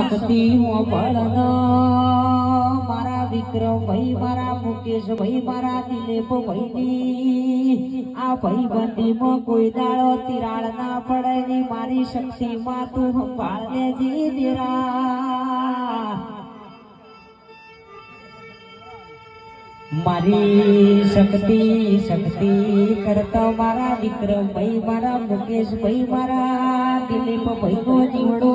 શક્તિ મારા વિક્રમ ભાઈ મારા મુકેશ ભાઈ મારા દિલીપ ભાઈની આ ભાઈબંધીમાં કોઈ દાળો તિરાળ ના પડે ની મારી શક્તિમાં તું સંભાળ લેજી મારી શક્તિ શક્તિ કરતા મારા વિક્રમ ભાઈ મારા મુકેશ ભાઈ મારા દિલીપ ભાઈ નો જીવડો